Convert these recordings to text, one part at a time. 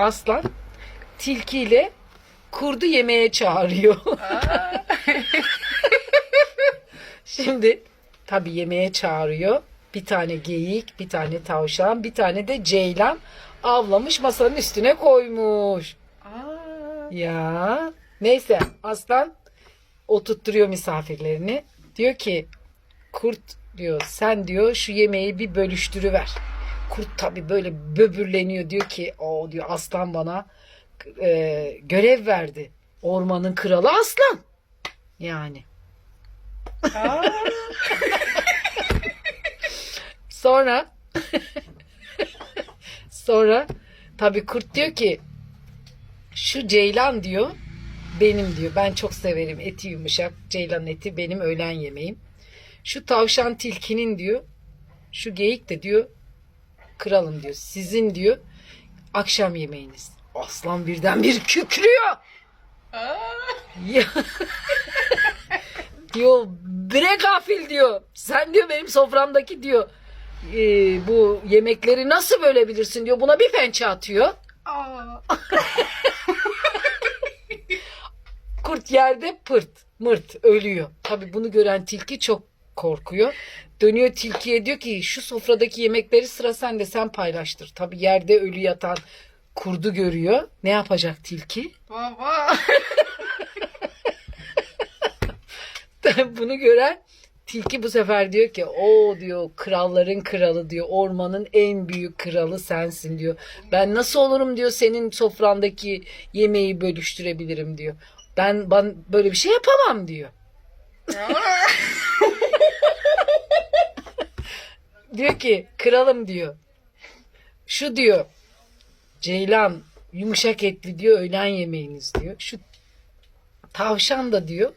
aslan tilkiyle kurdu yemeğe çağırıyor. Şimdi tabii yemeğe çağırıyor. Bir tane geyik, bir tane tavşan, bir tane de ceylan avlamış masanın üstüne koymuş. Ya neyse aslan oturtturuyor misafirlerini. Diyor ki kurt diyor sen diyor şu yemeği bir bölüştürüver. Kurt tabii böyle böbürleniyor diyor ki o diyor aslan bana e, görev verdi. Ormanın kralı aslan. Yani. Sonra sonra tabii kurt diyor ki şu ceylan diyor benim diyor. Ben çok severim eti yumuşak. Ceylan eti benim öğlen yemeğim. Şu tavşan tilkinin diyor. Şu geyik de diyor kralım diyor. Sizin diyor akşam yemeğiniz. Aslan birden bir kükrüyor. Ya. diyor bre gafil diyor. Sen diyor benim soframdaki diyor e, bu yemekleri nasıl bölebilirsin diyor. Buna bir pençe atıyor. Kurt yerde pırt mırt ölüyor. Tabi bunu gören tilki çok korkuyor. Dönüyor tilkiye diyor ki şu sofradaki yemekleri sıra sende sen paylaştır. Tabi yerde ölü yatan kurdu görüyor. Ne yapacak tilki? Baba. Bunu gören tilki bu sefer diyor ki o diyor kralların kralı diyor ormanın en büyük kralı sensin diyor. Ben nasıl olurum diyor senin sofrandaki yemeği bölüştürebilirim diyor. Ben, ben böyle bir şey yapamam diyor. Diyor ki kralım diyor. Şu diyor ceylan yumuşak etli diyor öğlen yemeğiniz diyor. Şu tavşan da diyor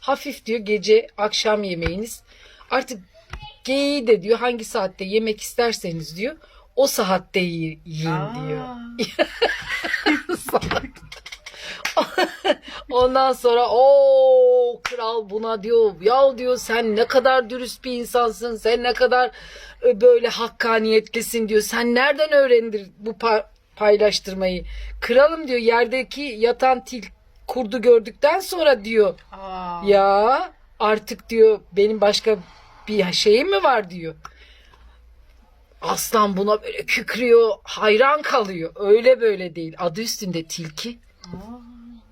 hafif diyor gece akşam yemeğiniz. Artık geyiği de diyor hangi saatte yemek isterseniz diyor o saatte yi- yiyin diyor. Ondan sonra o kral buna diyor ya diyor sen ne kadar dürüst bir insansın sen ne kadar e, böyle hakkaniyetlisin diyor sen nereden öğrendin bu pa- paylaştırmayı kralım diyor yerdeki yatan til kurdu gördükten sonra diyor Aa. ya artık diyor benim başka bir şeyim mi var diyor. Aslan buna böyle kükrüyor, hayran kalıyor. Öyle böyle değil. Adı üstünde tilki.